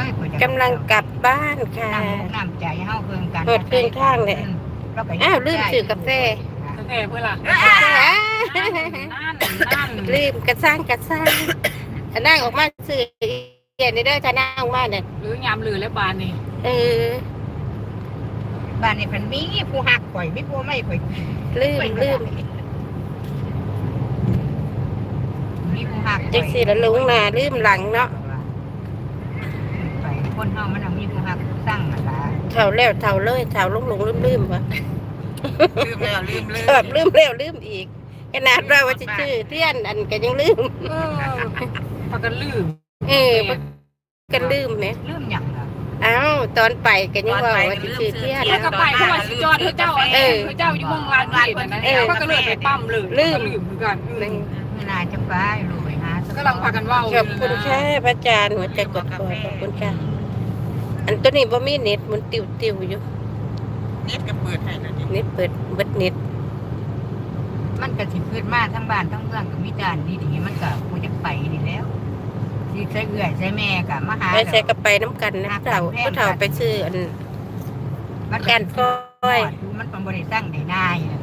อ้ยกูจะกำลังกลับบ้านค่ะน้ำมุกน้ำใจเฮาเพิ่งกันเปิดเครื่องข้างเลยเราก็อ้าวลืมซื้อกาแฟกาแฟเพื่อล่ะอ่านั่นนั่นลืมกระซ้างกระซ้างอันนั่งออกมาซื้อเย็นเด้อจะนั่งออกมาเนี่ยหรือยามลือและบานนี่เออบ้านนี้เพิ่นมีผู้ฮักข่อยมีผู้ไม่ข่อยกินลืมลืมมีผู้ฮักจังสิละลงหน้าลืมหลังเนาะไป คนเฮามันเอามีผู้ฮักสร้างนั่นล่ะเท่าแล้วเท่าเลยเท่าลงลงลืมลืมวะลืมแล้วลืมลืมแบบลืมแล้วลืมอีกขนาดเราว่าจะชื่อเทียนอันก็ยังลืม เออพากันลืมเออกันลืมไหมลืมหยังล่ะเอ้าวตอนไปก็ยังว่าว่าจะชื่อเทียน แล้วก็ไปเพราะว่าสิจอดเธอเจ้าเออเจ้าอยู่มองลานนี่นั่นนะแล้วก็เลยไปปั๊มเลยลืมคือกันนี่ไม่น่าจะไปรวยหาก็กำลังพากันว่าขอบคุณค่ะพระอาจารย์หัวใจกดคอขอบคุณค่ะ อันตัวนี้บ่มีเน็ตมันติวติวๆอยู่เน็ตก็เปิดให้นะดิเน็ตเปิดเบิดเน็ตมันก็สิพืชมาทั้งบ้านทั้งเมืองก็มีจานดีๆมันก็กูจะไปนี่แล้วสิใส่เอื้อยใส่แม่ก็มาหาไปใส่กระไปน้ำกันนะเฒ่าผู้เฒ่าไปซื้ออัน มันแกนก้อย มันเป็นบริสร้างได้ง่ายน่ะ